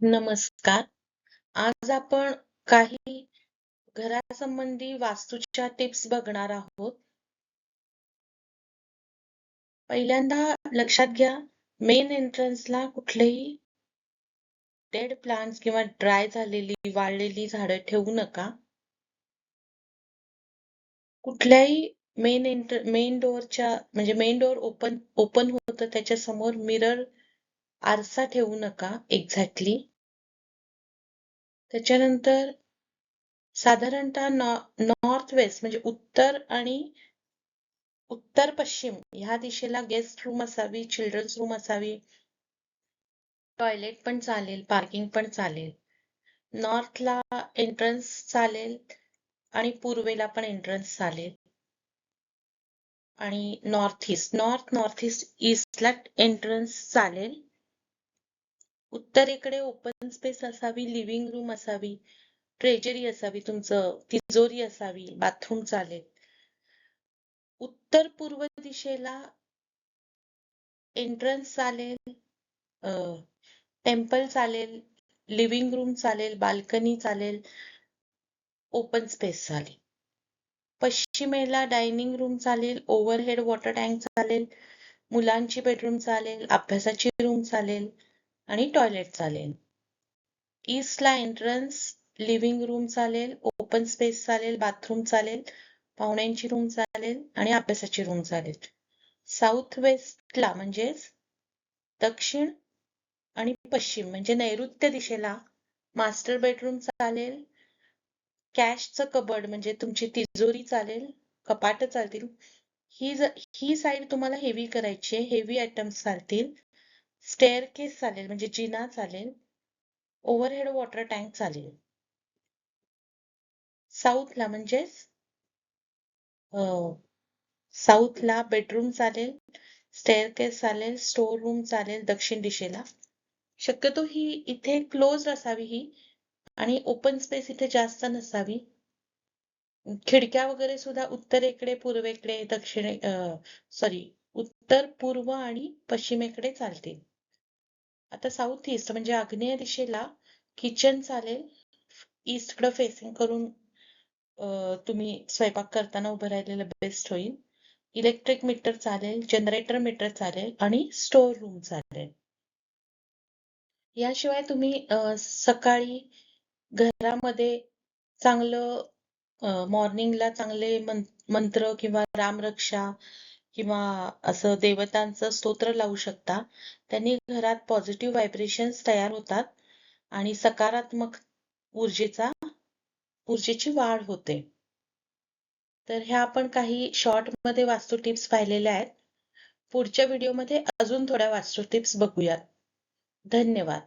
नमस्कार. आज आपण काही घरासंबंधी वास्तूच्या टिप्स बघणार आहोत. पहिल्यांदा लक्षात घ्या, मेन एंट्रन्सला कुठलेही डेड प्लांट्स किंवा ड्राय झालेली, वाळलेली झाडं ठेवू नका. कुठल्याही मेन एंट्र मेन डोअरच्या म्हणजे मेन डोअर ओपन ओपन होतं त्याच्यासमोर मिरर आरसा ठेवू नका एक्झॅक्टली. त्याच्यानंतर साधारणतः नॉर्थ वेस्ट म्हणजे उत्तर आणि उत्तर पश्चिम ह्या दिशेला गेस्ट रूम असावी, चिल्ड्रन्स रूम असावी, टॉयलेट पण चालेल, पार्किंग पण चालेल. नॉर्थला एंट्रन्स चालेल आणि पूर्वेला पण एंट्रन्स चालेल. आणि north east north north east ईस्टला एंट्रन्स चालेल. उत्तरेकडे ओपन स्पेस असावी, लिव्हिंग रूम असावी, ट्रेजरी असावी, तुमचं तिजोरी असावी, बाथरूम चालेल. उत्तर पूर्व दिशेला एंट्रन्स चालेल, टेम्पल चालेल, लिव्हिंग रूम चालेल, बाल्कनी चालेल, ओपन स्पेस चालेल. पश्चिमेला डायनिंग रूम चालेल, ओव्हरहेड वॉटर टँक चालेल, मुलांची बेडरूम चालेल, अभ्यासाची रूम चालेल आणि टॉयलेट चालेल. ईस्टला एंट्रन्स, लिव्हिंग रूम चालेल, ओपन स्पेस चालेल, बाथरूम चालेल, पाहुण्यांची रूम चालेल आणि अभ्यासाची रूम चालेल. साऊथ वेस्टला म्हणजेच दक्षिण आणि पश्चिम म्हणजे नैऋत्य दिशेला मास्टर बेडरूम चालेल, कॅशचं कबड म्हणजे तुमची तिजोरी चालेल, कपाट चालतील. ही ही साईड तुम्हाला हेवी करायची आहे, हेवी आयटम्स चालतील. स्टेअरकेस चालेल म्हणजे जिना चालेल. ओव्हरहेड वॉटर टँक चालेल. साऊथला म्हणजेच साऊथला बेडरूम चालेल, स्टेअरकेस चालेल, स्टोर रूम चालेल दक्षिण दिशेला. शक्यतो ही इथे क्लोज असावी ही आणि ओपन स्पेस इथे जास्त नसावी. खिडक्या वगैरे सुद्धा उत्तरेकडे, पूर्वेकडे, दक्षिणे सॉरी उत्तर, पूर्व आणि पश्चिमेकडे चालतील. आता साऊथ ईस्ट म्हणजे आग्नेय दिशेला किचन चालेल. ईस्टकडे फेसिंग करून तुम्ही स्वयंपाक करताना उभं राहिलेलं बेस्ट होईल. इलेक्ट्रिक मीटर चालेल, जनरेटर मीटर चालेल आणि स्टोर रूम चालेल. याशिवाय तुम्ही सकाळी घरामध्ये चांगलं मॉर्निंगला चांगले मंत्र किंवा रामरक्षा किंवा असं देवतांचं स्तोत्र लावू शकता. त्यांनी घरात पॉझिटिव्ह व्हायब्रेशन्स तयार होतात आणि सकारात्मक ऊर्जेचा ऊर्जेची वाढ होते. तर ह्या आपण काही शॉर्टमध्ये वास्तू टिप्स पाहिलेल्या आहेत. पुढच्या व्हिडिओमध्ये अजून थोड्या वास्तू टिप्स बघूयात. धन्यवाद.